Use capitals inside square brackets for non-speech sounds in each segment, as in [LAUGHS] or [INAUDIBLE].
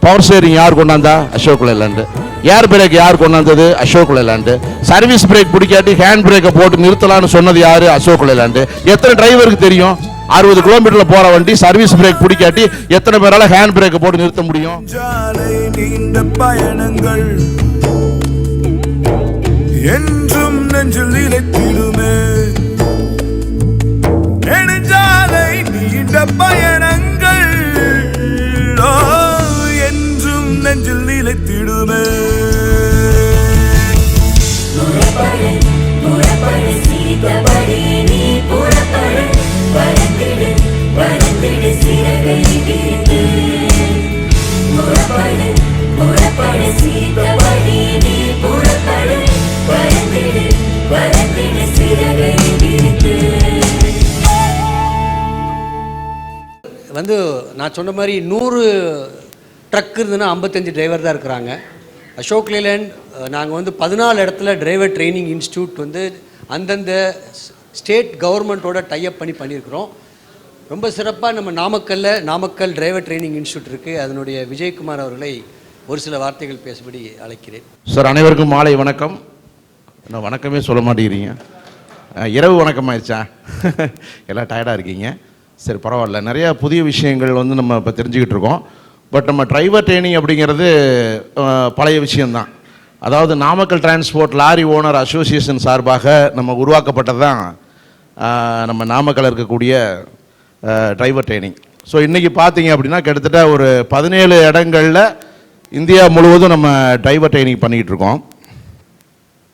Power steering யார் கொண்டாந்தா? Ashok Leyland air brake யார் கொண்டாந்தது? அசோக் லேலாண்டு சர்வீஸ் பிரேக் பிடிக்காட்டி ஹேண்ட் பிரேக்கை போட்டு நிறுத்தலாம்னு சொன்னது யாரு? அசோக் லேலாண்டு எத்தனை டிரைவருக்கு தெரியும்? அறுபது கிலோமீட்டர்ல போற வண்டி சர்வீஸ் பிரேக் பிடிக்காட்டி எத்தனை பேரால ஹேண்ட் பிரேக்கை போட்டு நிறுத்த முடியும்? ஜாலை பயணங்கள். என்றும் நெஞ்சில் நிலைத்திடுமே. நெடுஞ்சாலை நீண்ட பயணம் நான் சொன்ன மாதிரி நூறு ட்ரக் இருந்ததுன்னா ஐம்பத்தஞ்சு டிரைவர் தான் இருக்கிறாங்க. அசோக் லேலேண்ட் நாங்கள் வந்து பதினாலு இடத்துல டிரைவர் ட்ரைனிங் இன்ஸ்டியூட் வந்து அந்தந்த ஸ்டேட் கவர்மெண்ட்டோட டைப் பண்ணி பண்ணியிருக்கிறோம். ரொம்ப சிறப்பாக நம்ம நாமக்கல்ல நாமக்கல் டிரைவர் ட்ரைனிங் இன்ஸ்டியூட் இருக்குது அதனுடைய விஜயகுமார் அவர்களை ஒரு சில வார்த்தைகள் பேசும்படி அழைக்கிறேன். சார் அனைவருக்கும் மாலை வணக்கம். நான் வணக்கமே சொல்ல மாட்டேங்கிறீங்க? இரவு வணக்கம் ஆயிடுச்சா [LAUGHS] எல்லாம் டயர்டாக இருக்கீங்க. சரி பரவாயில்ல. நிறையா புதிய விஷயங்கள் வந்து நம்ம இப்போ தெரிஞ்சுக்கிட்டு இருக்கோம். பட் நம்ம டிரைவர் ட்ரைனிங் அப்படிங்கிறது பழைய விஷயந்தான் அதாவது Namakkal transport lorry owner association சார்பாக நம்ம உருவாக்கப்பட்டது தான் நம்ம நாமக்கல் இருக்கக்கூடிய டிரைவர் ட்ரைனிங் ஸோ இன்றைக்கி பார்த்தீங்க அப்படின்னா கிட்டத்தட்ட ஒரு பதினேழு இடங்களில் இந்தியா முழுவதும் நம்ம டிரைவர் ட்ரைனிங் பண்ணிக்கிட்டு இருக்கோம்.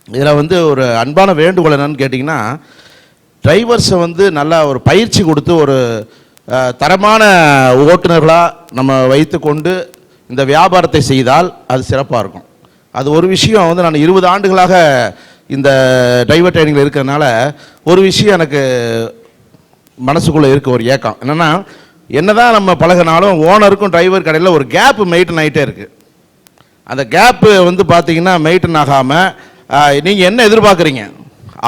இதில் வந்து ஒரு அன்பான வேண்டுகோள் என்னன்னு கேட்டிங்கன்னா டிரைவர்ஸை வந்து நல்லா ஒரு பயிற்சி கொடுத்து ஒரு தரமான ஓட்டுநர்களாக நம்ம வைத்துக்கொண்டு இந்த வியாபாரத்தை செய்தால் அது சிறப்பாக இருக்கும். அது ஒரு விஷயம் வந்து நான் இருபது ஆண்டுகளாக இந்த டிரைவர் ட்ரைனிங்கில் இருக்கிறதுனால ஒரு விஷயம் எனக்கு மனசுக்குள்ளே இருக்க ஒரு ஏக்கம். என்னென்னா என்னதான் நம்ம பழகினாலும் ஓனருக்கும் டிரைவர் கடையில் ஒரு கேப் மெயின்டைன் ஆகிட்டே இருக்குது அந்த கேப்பு வந்து பார்த்தீங்கன்னா மெயின்டைன் ஆகாமல் நீங்கள் என்ன எதிர்பார்க்குறீங்க?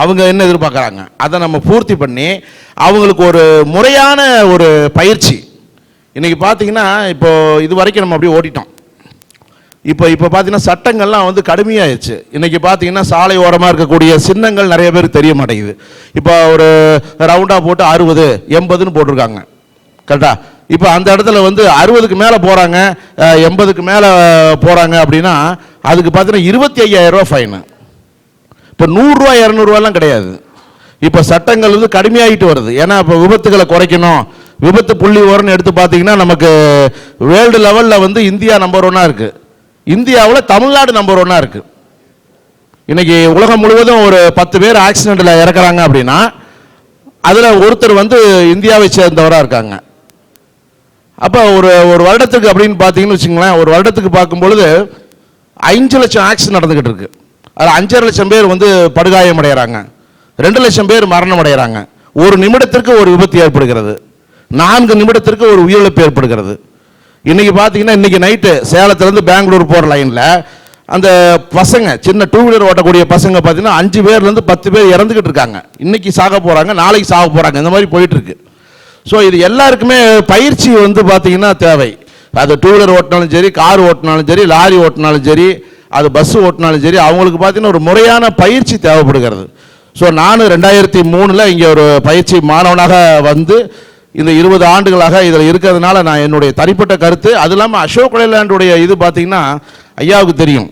அவங்க என்ன எதிர்பார்க்குறாங்க? அதை நம்ம பூர்த்தி பண்ணி அவங்களுக்கு ஒரு முறையான ஒரு பயிற்சி. இன்றைக்கி பார்த்தீங்கன்னா இப்போது இது வரைக்கும் நம்ம அப்படியே ஓட்டிட்டோம். இப்போ இப்போ பார்த்தீங்கன்னா சட்டங்கள்லாம் வந்து கடுமையாயிடுச்சு இன்றைக்கி பார்த்தீங்கன்னா சாலை ஓரமாக இருக்கக்கூடிய சின்னங்கள் நிறைய பேர் தெரிய மாட்டேங்குது. இப்போ ஒரு ரவுண்டாக போட்டு அறுபது எண்பதுன்னு போட்டிருக்காங்க. கரெக்டாக இப்போ அந்த இடத்துல வந்து அறுபதுக்கு மேலே போகிறாங்க எண்பதுக்கு மேலே போகிறாங்க அப்படின்னா அதுக்கு பார்த்தீங்கன்னா இருபத்தி ஐயாயிரம் ரூபா ஃபைனு இப்போ நூறுரூவா இரநூறுவாலாம் கிடையாது. இப்போ சட்டங்கள் வந்து கடுமையாகிட்டு வருது. ஏன்னா இப்போ விபத்துகளை குறைக்கணும். விபத்து புள்ளி ஓரம்னு எடுத்து பார்த்தீங்கன்னா நமக்கு வேர்ல்டு லெவலில் வந்து இந்தியா நம்பர் ஒன்னாக இருக்குது இந்தியாவில் தமிழ்நாடு நம்பர் ஒன்னாக இருக்குது இன்றைக்கி உலகம் முழுவதும் ஒரு பத்து பேர் ஆக்சிடெண்ட்டில் இறக்குறாங்க அப்படின்னா அதில் ஒருத்தர் வந்து இந்தியாவை சேர்ந்தவராக இருக்காங்க. அப்போ ஒரு ஒரு வருடத்துக்கு அப்படின்னு பார்த்தீங்கன்னு வச்சுங்களேன் ஒரு வருடத்துக்கு பார்க்கும்பொழுது அஞ்சு லட்சம் ஆக்சிடென்ட் நடந்துக்கிட்டு இருக்குது அதில் அஞ்சரை லட்சம் பேர் வந்து படுகாயம் அடைகிறாங்க ரெண்டு லட்சம் பேர் மரணம் அடைகிறாங்க ஒரு நிமிடத்திற்கு ஒரு விபத்து ஏற்படுகிறது. நான்கு நிமிடத்திற்கு ஒரு உயிரிழப்பு ஏற்படுகிறது. இன்றைக்கி பார்த்தீங்கன்னா இன்னைக்கு நைட்டு சேலத்துலேருந்து பெங்களூர் போகிற லைனில் அந்த பசங்க சின்ன டூ வீலர் ஓட்டக்கூடிய பசங்க பார்த்தீங்கன்னா அஞ்சு பேர்லேருந்து பத்து பேர் இறந்துக்கிட்டு இருக்காங்க. இன்றைக்கி சாக போகிறாங்க நாளைக்கு சாக போகிறாங்க இந்த மாதிரி போயிட்டுருக்கு ஸோ இது எல்லாருக்குமே பயிற்சி வந்து பார்த்தீங்கன்னா தேவை. அது டூ வீலர் ஓட்டினாலும் சரி கார் ஓட்டினாலும் சரி லாரி ஓட்டினாலும் சரி அது பஸ் ஓட்டினாலும் சரி அவங்களுக்கு பார்த்தீங்கன்னா ஒரு முறையான பயிற்சி தேவைப்படுகிறது. ஸோ நான் ரெண்டாயிரத்தி மூணில் இங்கே ஒரு பயிற்சி மாணவனாக வந்து இந்த இருபது ஆண்டுகளாக இதில் இருக்கிறதுனால நான் என்னுடைய தனிப்பட்ட கருத்து. அது இல்லாமல் அசோக் லேலாண்டுடைய இது பார்த்தீங்கன்னா ஐயாவுக்கு தெரியும்.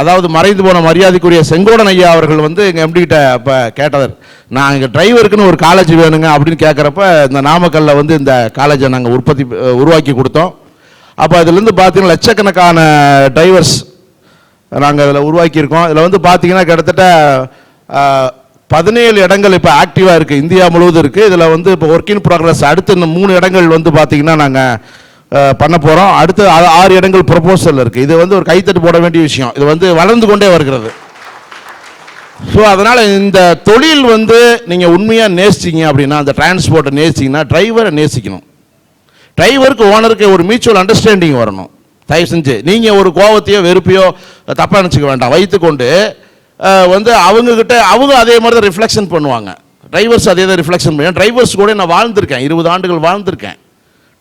அதாவது மறைந்து போன மரியாதைக்குரிய செங்கோடன் ஐயா அவர்கள் வந்து எங்கள் எம்டிகிட்ட அப்போ கேட்டவர். நான் இங்கே டிரைவருக்குன்னு ஒரு காலேஜ் வேணுங்க அப்படின்னு கேட்குறப்ப இந்த நாமக்கல்லில் வந்து இந்த காலேஜை நாங்கள் உற்பத்தி உருவாக்கி கொடுத்தோம். அப்போ அதுலேருந்து பார்த்தீங்கன்னா லட்சக்கணக்கான டிரைவர்ஸ் நாங்கள் அதில் உருவாக்கியிருக்கோம். இதில் வந்து பார்த்தீங்கன்னா கிட்டத்தட்ட பதினேழு இடங்கள் இப்போ ஆக்டிவாக இருக்குது இந்தியா முழுவதும் இருக்குது இதில் வந்து இப்போ ஒர்க் இன் ப்ராக்ரஸ் அடுத்து இந்த மூணு இடங்கள் வந்து பார்த்தீங்கன்னா நாங்கள் பண்ண போகிறோம் அடுத்து ஆ- ஆறு இடங்கள் ப்ரொபோசல் இருக்குது இது வந்து ஒரு கைத்தட்டு போட வேண்டிய விஷயம். இது வந்து வளர்ந்து கொண்டே வருகிறது. ஸோ அதனால் இந்த தொழில் வந்து நீங்கள் உண்மையாக நேசிச்சிங்க அப்படின்னா அந்த டிரான்ஸ்போர்ட்டை நேசிச்சிங்கன்னா டிரைவரை நேசிக்கணும். டிரைவருக்கு ஓனருக்கு ஒரு மியூச்சுவல் அண்டர்ஸ்டாண்டிங் வரணும். தயவு செஞ்சு நீங்கள் ஒரு கோவத்தையோ வெறுப்பையோ தப்பாக நினச்சிக்க வேண்டாம். வைத்துக்கொண்டு வந்து அவங்கக்கிட்ட அவங்க அதே மாதிரி தான் ரிஃப்ளெக்ஷன் பண்ணுவாங்க. டிரைவர்ஸ் அதே தான் ரிஃப்ளெக்ஷன் பண்ணி டிரைவர்ஸ் கூட நான் வாழ்ந்திருக்கேன். இருபது ஆண்டுகள் வாழ்ந்திருக்கேன்.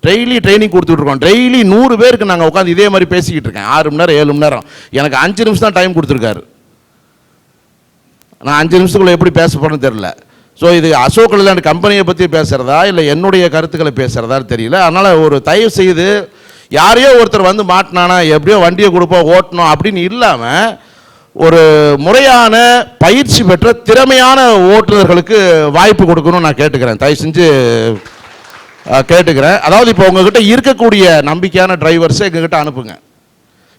டெய்லி ட்ரைனிங் கொடுத்துட்ருக்கோம். டெய்லி நூறு பேருக்கு நாங்கள் உட்காந்து இதே மாதிரி பேசிக்கிட்டு இருக்கேன். ஆறு மணி நேரம் ஏழு மணி நேரம். எனக்கு அஞ்சு நிமிஷம் தான் டைம் கொடுத்துருக்காரு. நான் அஞ்சு நிமிஷத்துக்குள்ளே எப்படி பேச போகிறேன்னு தெரில ஸோ இது அசோக் லேண்ட் கம்பெனியை பற்றி பேசுகிறதா இல்லை என்னுடைய கருத்துக்களை பேசுகிறதான்னு தெரியல. அதனால் ஒரு தயவு செய்து யாரையோ ஒருத்தர் வந்து மாட்டினானா எப்படியோ வண்டியை கொடுப்போம் ஓட்டணும் அப்படின்னு இல்லாமல் ஒரு முறையான பயிற்சி பெற்ற திறமையான ஓட்டுநர்களுக்கு வாய்ப்பு கொடுக்கணும்னு நான் கேட்டுக்கிறேன். தயவு செஞ்சு கேட்டுக்கிறேன். அதாவது இப்போ உங்ககிட்ட இருக்கக்கூடிய நம்பிக்கையான டிரைவர்ஸை எங்ககிட்ட அனுப்புங்க.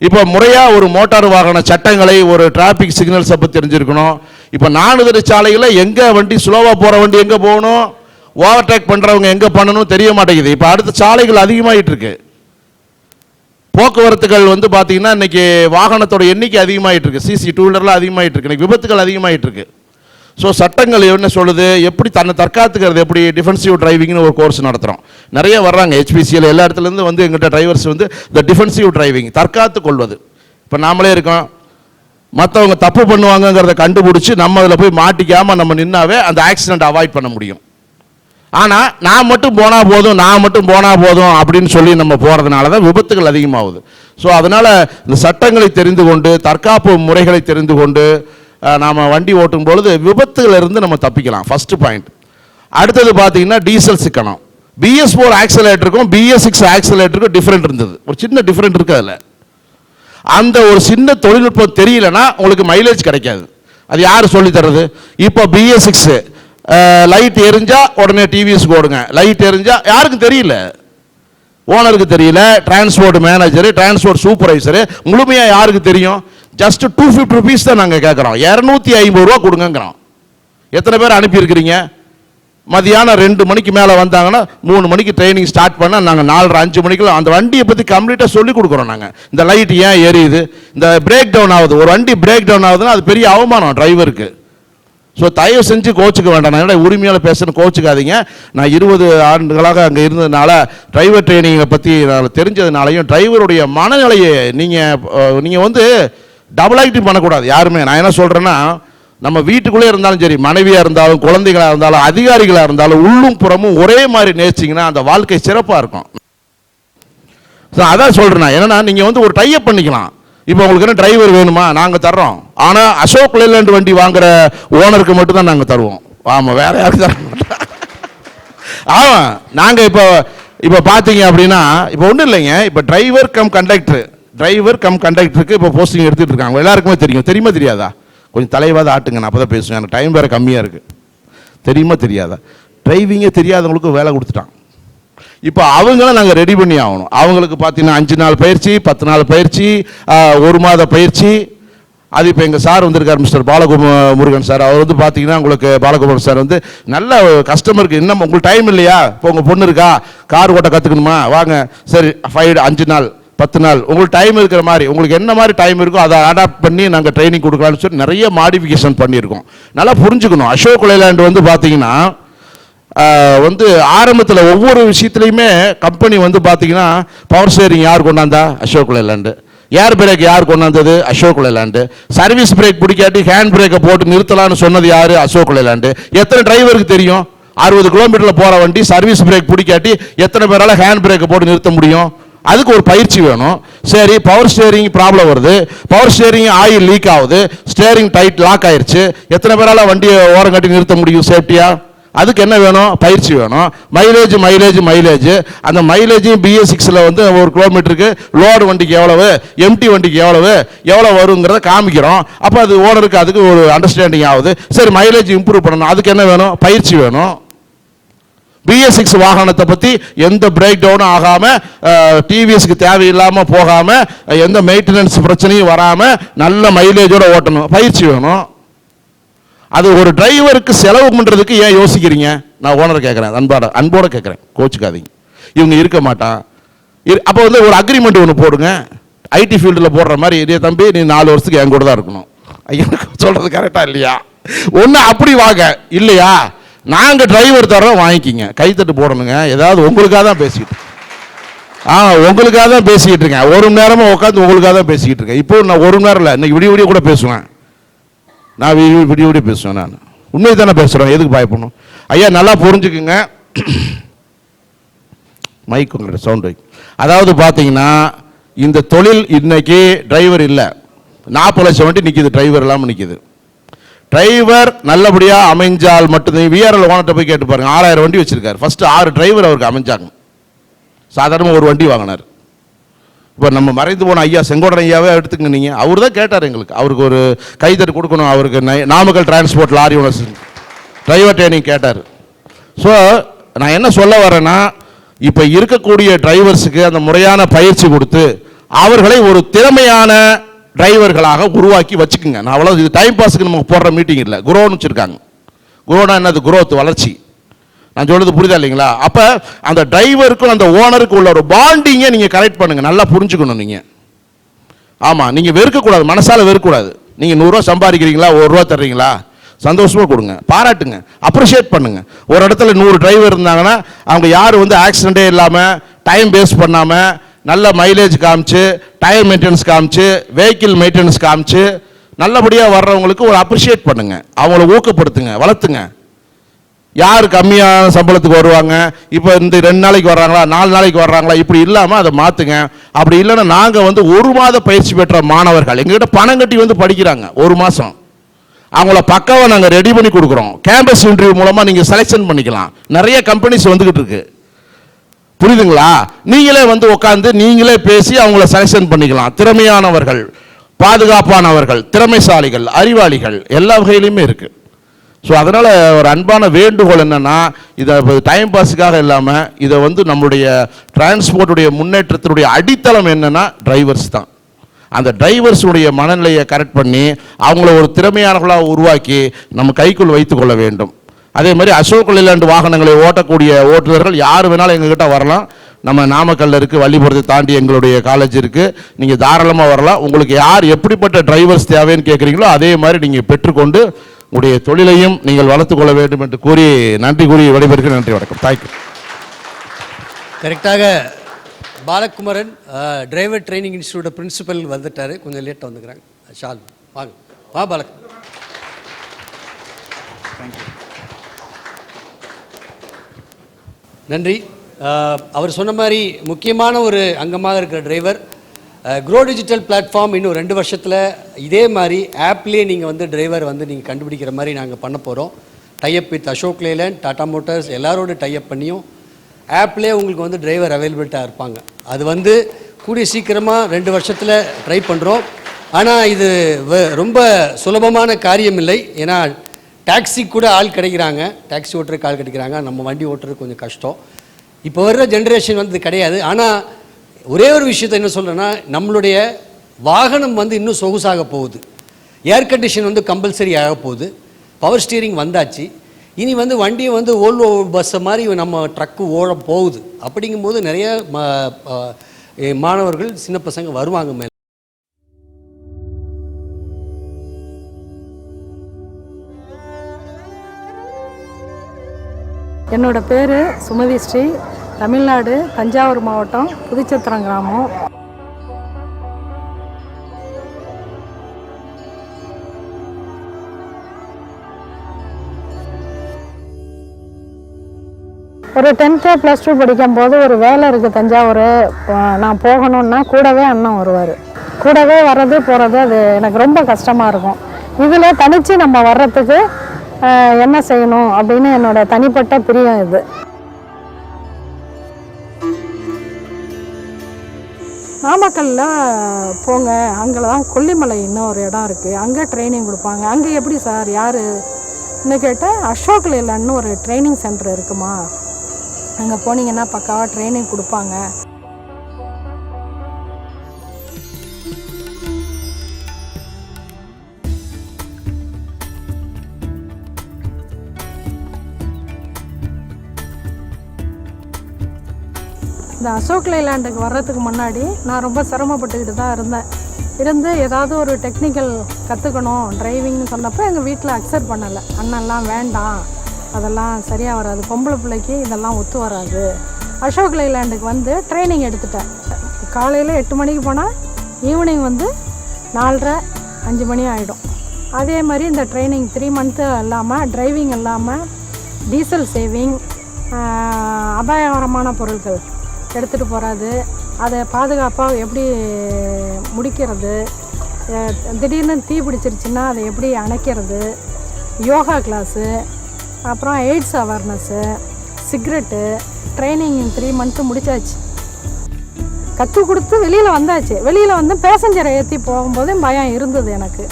இப்போ முறையாக ஒரு மோட்டார் வாகன சட்டங்களை ஒரு டிராஃபிக் சிக்னல்ஸை பற்றி தெரிஞ்சிருக்கணும். இப்போ நானுதறி சாலையில் எங்கே வண்டி ஸ்லோவாக போகிற வண்டி எங்கே போகணும்? ஓவர்டேக் பண்ணுறவங்க எங்கே பண்ணணும் தெரிய மாட்டேங்குது. இப்போ அடுத்த சாலைகள் அதிகமாகிட்டு இருக்கு. போக்குவரத்துகள் வந்து பார்த்தீங்கன்னா இன்னைக்கு வாகனத்தோட எண்ணிக்கை அதிகமாகிட்டு இருக்கு. சிசி டூ வீலர்லாம் அதிகமாகிட்டு இருக்கு. இன்னைக்கு விபத்துகள் அதிகமாகிட்டு இருக்கு. ஸோ சட்டங்கள் என்ன சொல்லுது? எப்படி தன்னை தற்காத்துக்கிறது? எப்படி டிஃபென்சிவ் டிரைவிங்னு ஒரு கோர்ஸ் நடத்துகிறோம் நிறைய வர்றாங்க. ஹெச்பிசியில் எல்லா இடத்துலேருந்து வந்து எங்கிட்ட டிரைவர்ஸ் வந்து இந்த டிஃபென்சிவ் டிரைவிங் தற்காத்து கொள்வது. இப்போ நாமளே இருக்கோம். மற்றவங்க தப்பு பண்ணுவாங்கங்கிறத கண்டுபிடிச்சி நம்ம அதில் போய் மாட்டிக்காமல் நம்ம நின்னாவே அந்த ஆக்சிடெண்ட் அவாய்ட் பண்ண முடியும். ஆனால் நான் மட்டும் போனால் போதும் நான் மட்டும் போனால் போதும் அப்படின்னு சொல்லி நம்ம போகிறதுனால தான் விபத்துகள் அதிகமாகுது. ஸோ அதனால் இந்த சட்டங்களை தெரிந்து கொண்டு தற்காப்பு முறைகளை தெரிந்து கொண்டு நாம் வண்டி ஓட்டும் பொழுது விபத்துகளிலிருந்து நம்ம தப்பிக்கலாம். ஃபஸ்ட்டு பாயிண்ட் அடுத்தது பார்த்தீங்கன்னா டீசல் சிக்கனம். பிஎஸ் ஃபோர் ஆக்சலேட்டருக்கும் பிஎஸ் சிக்ஸ் ஆக்சலேட்டருக்கும் டிஃப்ரெண்ட் இருந்தது. ஒரு சின்ன டிஃப்ரெண்ட் இருக்குது அதில். அந்த ஒரு சின்ன தொழில்நுட்பம் தெரியலனா உங்களுக்கு மைலேஜ் கிடைக்காது. அது யார் சொல்லி தர்றது? இப்போ பிஎஸ் சிக்ஸ் லைட் எரிஞ்சா உடனே டிவிஎஸ் ஓடுங்க லைட் எரிஞ்சா யாருக்கும் தெரியல. ஓனருக்கு தெரியல டிரான்ஸ்போர்ட் மேனேஜர் டிரான்ஸ்போர்ட் சூப்பர்வைசரு முழுமையாக யாருக்கு தெரியும்? ஜஸ்ட் டூ ஃபிஃப்டி ருபீஸ் தான் நாங்கள் கேட்குறோம் இரநூத்தி ஐம்பது ரூபா கொடுங்கங்கிறோம். எத்தனை பேர் அனுப்பியிருக்கிறீங்க? மதியானம் ரெண்டு மணிக்கு மேலே வந்தாங்கன்னா மூணு மணிக்கு ட்ரைனிங் ஸ்டார்ட் பண்ணால் நாங்கள் நாலரை அஞ்சு மணிக்கெல்லாம் அந்த வண்டியை பற்றி கம்ப்ளீட்டாக சொல்லி கொடுக்குறோம் நாங்கள் இந்த லைட் ஏன் எரியுது? இந்த பிரேக் டவுன் ஆகுது. ஒரு வண்டி பிரேக் டவுன் ஆகுதுன்னா அது பெரிய அவமானம் டிரைவருக்கு ஸோ தயவு செஞ்சு கோச்சுக்க வேண்டாம். நான் உரிமையால் பேசுன்னு கோச்சுக்காதீங்க. நான் இருபது ஆண்டுகளாக அங்கே இருந்ததுனால டிரைவர் ட்ரைனிங்கை பற்றி நான் தெரிஞ்சதுனாலையும் டிரைவருடைய மனநிலையை நீங்கள் நீங்கள் வந்து டபுள் ஆக்டிங் பண்ணக்கூடாது. யாருமே. நான் என்ன சொல்கிறேன்னா நம்ம வீட்டுக்குள்ளே இருந்தாலும் சரி மனைவியாக இருந்தாலும் குழந்தைகளாக இருந்தாலும் அதிகாரிகளாக இருந்தாலும் உள்ளும் புறமும் ஒரே மாதிரி நேசிச்சிங்கன்னா அந்த வாழ்க்கை சிறப்பாக இருக்கும். ஸோ அதான் சொல்கிறேன் என்னென்னா நீங்கள் வந்து ஒரு டைப் பண்ணிக்கலாம். இப்போ உங்களுக்கு என்ன டிரைவர் வேணுமா? நாங்கள் தர்றோம். ஆனால் அசோக் லேலேண்ட் வண்டி வாங்குற ஓனருக்கு மட்டும் தான் நாங்கள் தருவோம். ஆமாம் வேற யாருக்கும் தர மாட்டோம் ஆமாம் நாங்கள் இப்போ இப்போ பார்த்தீங்க அப்படின்னா இப்போ ஒன்றும் இல்லைங்க. இப்போ driver cum conductor driver cum கண்டக்டருக்கு இப்போ போஸ்டிங் எடுத்துகிட்டு இருக்காங்க. எல்லாருக்குமே தெரியும். தெரியுமா தெரியாதா? கொஞ்சம் தலைவாத ஆட்டுங்க நான் அப்போ தான் பேசுவேன். எனக்கு டைம் வேறு கம்மியாக இருக்குது தெரியுமா தெரியாதா? டிரைவிங்கே தெரியாதவங்களுக்கு வேலை கொடுத்துட்டான். இப்போ அவங்களும் நாங்கள் ரெடி பண்ணி ஆகணும். அவங்களுக்கு பார்த்தீங்கன்னா அஞ்சு நாள் பயிற்சி பத்து நாள் பயிற்சி ஒரு மாத பயிற்சி. அது இப்போ எங்கள் சார் வந்திருக்கார் மிஸ்டர் பாலகும முருகன் சார். அவர் வந்து பார்த்தீங்கன்னா உங்களுக்கு பாலகுமார் சார் வந்து நல்ல கஸ்டமருக்கு இன்னும் உங்களுக்கு டைம் இல்லையா? இப்போ உங்கள் பொண்ணு இருக்கா? கார் ஓட்ட கற்றுக்கணுமா வாங்க. சரி ஃபைவ் அஞ்சு நாள். பத்து நாள். உங்களுக்கு டைம் இருக்கிற மாதிரி உங்களுக்கு என்ன மாதிரி டைம் இருக்கோ அதை அடாப்ட் பண்ணி நாங்கள் ட்ரைனிங் கொடுக்கலாம்னு சொல்லி நிறைய மாடிஃபிகேஷன் பண்ணியிருக்கோம். நல்லா புரிஞ்சுக்கணும். அசோக் லேலாண்ட் வந்து பார்த்தீங்கன்னா வந்து ஆரம்பத்தில் ஒவ்வொரு விஷயத்துலையுமே கம்பெனி வந்து பார்த்தீங்கன்னா பவர் ஸ்டேரிங் யார் கொண்டாந்தா? அசோக் லேலாண்டு. ஏர் பிரேக் யார் கொண்டாந்தது? அசோக் லேலாண்டு. சர்வீஸ் பிரேக் பிடிக்காட்டி ஹேண்ட் பிரேக்கை போட்டு நிறுத்தலாம்னு சொன்னது யார்? அசோக் லேலாண்டு. எத்தனை டிரைவருக்கு தெரியும்? அறுபது கிலோமீட்டரில் போகிற வண்டி சர்வீஸ் பிரேக் பிடிக்காட்டி எத்தனை பேரால் ஹேண்ட் பிரேக்கை போட்டு நிறுத்த முடியும்? அதுக்கு ஒரு பயிற்சி வேணும். சரி பவர் ஸ்டேரிங் ப்ராப்ளம் வருது. பவர் ஸ்டேரிங் ஆயில் லீக் ஆகுது. ஸ்டேரிங் டைட் லாக் ஆயிடுச்சு எத்தனை பேரால் வண்டியை ஓரம் கட்டி நிறுத்த முடியும்? சேஃப்டியாக அதுக்கு என்ன வேணும்? பயிற்சி வேணும். மைலேஜ் மைலேஜ் மைலேஜ் அந்த மைலேஜையும் பிஎஸ் சிக்ஸில் வந்து ஒரு கிலோமீட்டருக்கு லோடு வண்டிக்கு எவ்வளவு? எம்டி வண்டிக்கு எவ்வளவு? எவ்வளோ வருங்கிறத காமிக்கிறோம். அப்போ அது ஓனருக்கு அதுக்கு ஒரு அண்டர்ஸ்டாண்டிங் ஆகுது. சரி மைலேஜ் இம்ப்ரூவ் பண்ணணும். அதுக்கு என்ன வேணும்? பயிற்சி வேணும். பிஎஸ் சிக்ஸ் வாகனத்தை பற்றி எந்த பிரேக் டவுனும் ஆகாமல் டிவிஎஸ்க்கு தேவையில்லாமல் போகாமல் எந்த மெயின்டெனன்ஸ் பிரச்சனையும் வராமல் நல்ல மைலேஜோடு ஓட்டணும். பயிற்சி வேணும். அது ஒரு டிரைவருக்கு செலவு பண்ணுறதுக்கு ஏன் யோசிக்கிறீங்க? நான் ஓனர் கேட்குறேன் அன்போட அன்போட கேட்குறேன் கோச்சுக்காதீங்க. இவங்க இருக்க மாட்டான் இரு- அப்போ வந்து ஒரு அக்ரிமெண்ட் ஒன்று போடுங்க. ஐடி ஃபீல்டில் போடுற மாதிரி இதே தம்பி நீ நாலு வருஷத்துக்கு என் கூட தான் இருக்கணும். ஐயா சொல்கிறது கரெக்டாக இல்லையா? ஒன்று அப்படி வாங்க. இல்லையா? நாங்கள் டிரைவர் தரோம் வாங்கிக்கிங்க. கைத்தட்டு போடணுங்க. ஏதாவது உங்களுக்காக தான் பேசிக்கிட்டு ஆ உங்களுக்காக தான் பேசிக்கிட்டு இருக்கேன். ஒரு மணி நேரமாக உட்காந்து உங்களுக்காக தான் பேசிக்கிட்டு இருக்கேன். இப்போ நான் ஒரு மணி நேரம் இல்லை இன்னைக்கு விடிய விடிய கூட பேசுவேன். நான் விடிய விடிய விடிய பேசுவேன் நான். உண்மையை தானே பேசுகிறேன் எதுக்கு பயப்படணும் ஐயா நல்லா புரிஞ்சுக்குங்க. மைக் உங்களோட சவுண்ட் வைக் அதாவது பார்த்தீங்கன்னா இந்த தொழில் இன்னைக்கு டிரைவர் இல்லை. நாற்பது லட்சம் வண்டி நிற்கிது டிரைவர் இல்லாமல் நிற்கிது டிரைவர் நல்லபடியாக அமைஞ்சால் மட்டும்தான் விஆர்எல் ஓனர்கிட்ட போய் கேட்டு பாருங்க. ஆறாயிரம் வண்டி வச்சுருக்காரு. ஃபஸ்ட்டு ஆறு டிரைவர் அவருக்கு அமைஞ்சாங்க. சாதாரணமாக ஒரு வண்டி வாங்கினார். இப்போ நம்ம மறைந்து போன ஐயா செங்கோடன் ஐயாவே எடுத்துங்க நீங்கள் அவர் தான் கேட்டார் எங்களுக்கு. அவருக்கு ஒரு கைத்தட்டு கொடுக்கணும். அவருக்கு Namakkal transport lorry owners driver training கேட்டார். ஸோ நான் என்ன சொல்ல வரேன்னா இப்போ இருக்கக்கூடிய டிரைவர்ஸுக்கு அந்த முறையான பயிற்சி கொடுத்து அவர்களை ஒரு திறமையான டிரைவர்களாக உருவாக்கி வச்சுக்கோங்க. நான் அவ்வளோ இது டைம் பாஸுக்கு நமக்கு போடுற மீட்டிங் இல்லை. குரோன்னு வச்சுருக்காங்க. குரோனா என்னது? குரோத் வளர்ச்சி. நான் சொல்கிறது புரியுதா இல்லைங்களா? அப்போ அந்த டிரைவருக்கும் அந்த ஓனருக்கும் உள்ள ஒரு பாண்டிங்கை நீங்கள் கரெக்ட் பண்ணுங்கள் நல்லா புரிஞ்சுக்கணும் நீங்கள் ஆமாம் நீங்கள் வெறுக்கக்கூடாது. மனசால் வெறுக்கக்கூடாது. நீங்கள் நூறுரூவா சம்பாதிக்கிறீங்களா? ஒரு ரூபா தர்றீங்களா? சந்தோஷமாக கொடுங்க. பாராட்டுங்க. அப்ரிஷியேட் பண்ணுங்க. ஒரு இடத்துல நூறு டிரைவர் இருந்தாங்கன்னா அவங்க யார் வந்து ஆக்சிடென்ட்டே இல்லாமல் டைம் வேஸ்ட் பண்ணாமல் நல்ல மைலேஜ் காமிச்சு டயர் மெயின்டெனன்ஸ் காமிச்சு வெஹிக்கிள் மெயின்டெனன்ஸ் காமிச்சு நல்லபடியாக வர்றவங்களுக்கு ஒரு அப்ரிஷியேட் பண்ணுங்க. அவங்கள ஊக்கப்படுத்துங்க வளர்த்துங்க. யார் கம்மியான சம்பளத்துக்கு வருவாங்க? இப்போ இந்த ரெண்டு நாளைக்கு வர்றாங்களா? நாலு நாளைக்கு வர்றாங்களா? இப்படி இல்லாமல் அதை மாற்றுங்க அப்படி இல்லைன்னா நாங்கள் வந்து ஒரு மாத பயிற்சி பெற்ற மாணவர்கள் எங்ககிட்ட பணம் கட்டி வந்து படிக்கிறாங்க ஒரு மாதம் அவங்கள பக்காவை நாங்கள் ரெடி பண்ணி கொடுக்குறோம். கேம்பஸ் இன்டர்வியூ மூலமாக நீங்கள் செலெக்ஷன் பண்ணிக்கலாம். நிறைய கம்பெனிஸ் வந்துக்கிட்டு இருக்கு. புரியுதுங்களா? நீங்களே வந்து உட்காந்து நீங்களே பேசி அவங்கள செலெக்ஷன் பண்ணிக்கலாம். திறமையானவர்கள் பாதுகாப்பானவர்கள் திறமைசாலிகள் அறிவாளிகள் எல்லா வகையிலுமே இருக்குது ஸோ அதனால் ஒரு அன்பான வேண்டுகோள் என்னென்னா இதை டைம் பாஸுக்காக இல்லாமல் இதை வந்து நம்முடைய டிரான்ஸ்போர்ட்டுடைய முன்னேற்றத்தினுடைய அடித்தளம் என்னென்னா டிரைவர்ஸ் தான். அந்த டிரைவர்ஸுடைய மனநிலையை கரெக்ட் பண்ணி அவங்கள ஒரு திறமையானவர்களாக உருவாக்கி நம்ம கைக்குள் வைத்துக்கொள்ள வேண்டும். அதே மாதிரி அசோக் லேலாண்டு வாகனங்களை ஓட்டக்கூடிய ஓட்டுநர்கள் யார் வேணாலும் எங்ககிட்ட வரலாம். நம்ம நாமக்கல்ல இருக்குது வள்ளிபுரத்தை தாண்டி எங்களுடைய காலேஜ் இருக்குது நீங்கள் தாராளமாக வரலாம். உங்களுக்கு யார் எப்படிப்பட்ட டிரைவர்ஸ் தேவைன்னு கேட்குறீங்களோ அதே மாதிரி நீங்கள் பெற்றுக்கொண்டு உங்களுடைய தொழிலையும் நீங்கள் வளர்த்துக் கொள்ள வேண்டும் என்று கூறி நன்றி கூறி விடைபெறுகிறேன். நன்றி வணக்கம். தேங்க்யூ கரெக்டாக Balakumaran driver training institute principal வந்துட்டாரு. கொஞ்சம் லேட்டாக வந்துக்கிறாங்க. ஷால் வாங்க. வா பாலக் நன்றி. அவர் சொன்ன மாதிரி முக்கியமான ஒரு அங்கமாக இருக்கிற டிரைவர் க்ரோ டிஜிட்டல் பிளாட்ஃபார்ம் இன்னும் ரெண்டு வருஷத்தில் இதே மாதிரி ஆப்லேயே நீங்கள் வந்து டிரைவர் வந்து நீங்கள் கண்டுபிடிக்கிற மாதிரி நாங்கள் பண்ண போகிறோம் tie up with Ashok Leyland Tata motors எல்லாரோட டைப் பண்ணியும் ஆப்லேயே உங்களுக்கு வந்து டிரைவர் அவைலபிலிட்டாக இருப்பாங்க. அது வந்து கூடிய சீக்கிரமாக ரெண்டு வருஷத்தில் ட்ரை பண்ணுறோம் ஆனால் இது வ- ரொம்ப சுலபமான காரியம் இல்லை ஏன்னா டாக்ஸி கூட ஆள் கிடைக்கிறாங்க. டாக்ஸி ஓட்டுறதுக்கு ஆள் கிடைக்கிறாங்க. நம்ம வண்டி ஓட்டுறது கொஞ்சம் கஷ்டம். இப்போ வர்ற ஜென்ரேஷன் வந்து கிடையாது. ஆனால் ஒரே ஒரு விஷயத்தை என்ன சொல்கிறேன்னா நம்மளுடைய வாகனம் வந்து இன்னும் சொகுசாக போகுது. ஏர் கண்டிஷன் வந்து கம்பல்சரி ஆக போகுது. பவர் ஸ்டீரிங் வந்தாச்சு. இனி வந்து வண்டியை வந்து ஓல்வோ பஸ்ஸை மாதிரி நம்ம ட்ரக்கு ஓட போகுது. அப்படிங்கும்போது நிறைய மாணவர்கள் சின்ன பசங்க வருவாங்க மேலே. என்னோடய பேர் சுமதி ஸ்ரீ. தமிழ்நாடு தஞ்சாவூர் மாவட்டம் புதுச்சத்திரம் கிராமம். ஒரு டென்த்து ப்ளஸ் டூ படிக்கும்போது ஒரு வேலை இருக்குது தஞ்சாவூர். நான் போகணுன்னா கூடவே அண்ணன் வருவார். கூடவே வர்றது போகிறது அது எனக்கு ரொம்ப கஷ்டமாக இருக்கும். இதில் தனித்து நம்ம வர்றதுக்கு என்ன செய்யணும் அப்படின்னு என்னோட தனிப்பட்ட பிரியம் இது. நாமக்கல்ல போங்க. அங்கே தான் கொல்லிமலை இன்னும் ஒரு இடம் இருக்குது அங்கே ட்ரைனிங் கொடுப்பாங்க. அங்கே எப்படி சார்? யார்? இன்னும் கேட்டால் அசோக் லேலன்னு ஒரு ட்ரைனிங் சென்டர் இருக்குமா? அங்கே போனீங்கன்னா பக்காவாக ட்ரைனிங் கொடுப்பாங்க. இந்த அசோக் லைலாண்டுக்கு வர்றதுக்கு முன்னாடி நான் ரொம்ப சிரமப்பட்டுக்கிட்டு தான் இருந்தேன். இருந்து ஏதாவது ஒரு டெக்னிக்கல் கற்றுக்கணும் டிரைவிங்னு சொன்னப்போ எங்கள் வீட்டில் அக்செப்ட் பண்ணலை. அண்ணன்லாம் வேண்டாம். அதெல்லாம் சரியாக வராது. பொம்பளை பிள்ளைக்கு இதெல்லாம் ஒத்து வராது. அசோக் லைலாண்டுக்கு வந்து ட்ரைனிங் எடுத்துட்டேன். காலையில் எட்டு மணிக்கு போனால் ஈவினிங் வந்து நாலரை அஞ்சு மணி ஆகிடும் அதே மாதிரி இந்த ட்ரைனிங் த்ரீ மந்த்து இல்லாமல் டிரைவிங் இல்லாமல் டீசல் சேவிங் அபாயகரமான பொருட்கள் எடுத்துகிட்டு போகிறது அதை பாதுகாப்பாக எப்படி முடிக்கிறது? திடீர்னு தீ பிடிச்சிருச்சுன்னா அதை எப்படி அணைக்கிறது? யோகா கிளாஸு அப்புறம் AIDS awareness cigarette training three month முடிச்சாச்சு. கற்றுக் கொடுத்து வெளியில் வந்தாச்சு. வெளியில் வந்து பேசஞ்சரை ஏற்றி போகும்போது பயம் இருந்தது எனக்கு.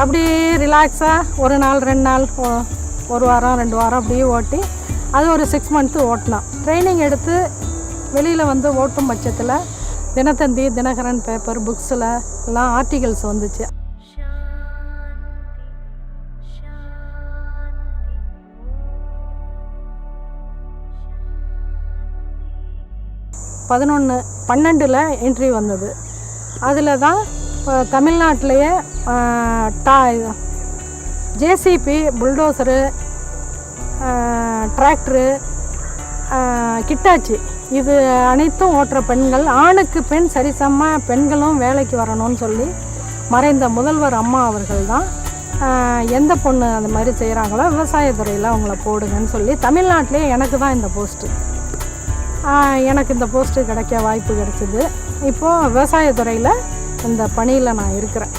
அப்படி ரிலாக்ஸாக ஒரு நாள் ரெண்டு நாள் ஒரு வாரம் ரெண்டு வாரம் அப்படியே ஓட்டி அது ஒரு சிக்ஸ் மந்த்து ஓட்டினோம் ட்ரைனிங் எடுத்து வெளியில் வந்து ஓட்டும் பட்சத்தில் தினத்தந்தி தினகரன் பேப்பர் புக்ஸில் எல்லாம் ஆர்டிகல்ஸ் வந்துச்சு. பதினொன்று பன்னெண்டில் என்ட்ரி வந்தது. அதில் தான் தமிழ்நாட்டிலேயே டா ஜேசிபி புல்டோசரு டிராக்டரு கிட்டாச்சி. இது அனைத்தும் ஓட்டுற பெண்கள் ஆணுக்கு பெண் சரிசமமாக பெண்களும் வேலைக்கு வரணும்னு சொல்லி மறைந்த முதல்வர் அம்மா அவர்கள் தான் எந்த பொண்ணு அந்த மாதிரி செய்கிறாங்களோ விவசாயத்துறையில் அவங்கள போடுங்கன்னு சொல்லி தமிழ்நாட்டிலே எனக்கு தான் இந்த போஸ்ட்டு எனக்கு இந்த போஸ்ட்டு கிடைக்க வாய்ப்பு கிடைச்சிது. இப்போது விவசாயத்துறையில் இந்த பணியில் நான் இருக்கிறேன்.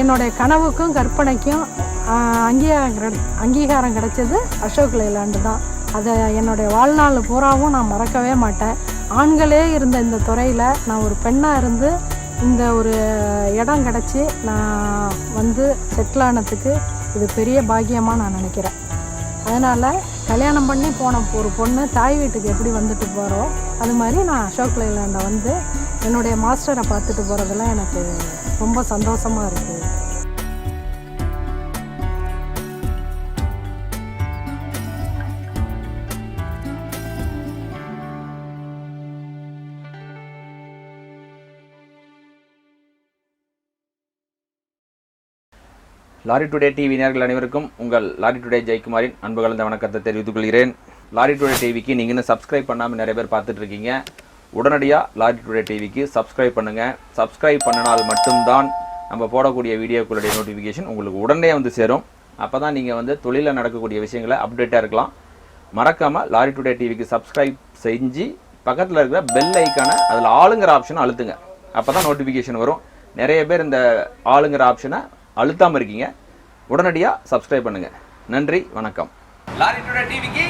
என்னுடைய கனவுக்கும் கற்பனைக்கும் அங்கீகாரம் அங்கீகாரம் கிடைச்சது அசோக் லேலாண்டு தான். அதை என்னுடைய வாழ்நாள் பூராவும் நான் மறக்கவே மாட்டேன். ஆண்களே இருந்த இந்த துறையில் நான் ஒரு பெண்ணாக இருந்து இந்த ஒரு இடம் கிடச்சி நான் வந்து செட்டில் ஆனதுக்கு இது பெரிய பாக்கியமாக நான் நினைக்கிறேன். அதனால் கல்யாணம் பண்ணி போன ஒரு பொண்ணு தாய் வீட்டுக்கு எப்படி வந்துட்டு போகிறோம் அது மாதிரி நான் அசோக் லைலாண்டை வந்து என்னுடைய மாஸ்டரை பார்த்துட்டு போகிறதெல்லாம் எனக்கு ரொம்ப சந்தோஷமாக இருக்குது லாரி டுடே டிவி நேர்கள் அனைவருக்கும் உங்கள் லாரி டுடே ஜெயக்குமாரின் அன்பு கலந்த வணக்கத்தை தெரிவித்துக் கொள்கிறேன். லாரி டுடே டிவிக்கு நீங்கள் இன்னும் சப்ஸ்கிரைப் பண்ணாமல் நிறைய பேர் பார்த்துட்டு இருக்கீங்க. உடனடியாக லாரி டுடே டிவிக்கு சப்ஸ்கிரைப் பண்ணுங்கள் சப்ஸ்கிரைப் பண்ணினால் மட்டும்தான் நம்ம போடக்கூடிய வீடியோக்களுடைய நோட்டிஃபிகேஷன் உங்களுக்கு உடனே வந்து சேரும். அப்போ தான் நீங்கள் வந்து தொழிலில் நடக்கக்கூடிய விஷயங்களை அப்டேட்டாக இருக்கலாம். மறக்காமல் லாரி டுடே டிவிக்கு சப்ஸ்கிரைப் செஞ்சு பக்கத்தில் இருக்கிற பெல் ஐக்கானை அதில் ஆளுங்கிற ஆப்ஷனை அழுத்துங்க. அப்போ தான் நோட்டிஃபிகேஷன் வரும். நிறைய பேர் இந்த ஆளுங்கிற ஆப்ஷனை அழுத்தாமல் இருக்கீங்க. உடனடியாக சப்ஸ்கிரைப் பண்ணுங்கள் நன்றி வணக்கம். லாரி டுடே டிவிக்கு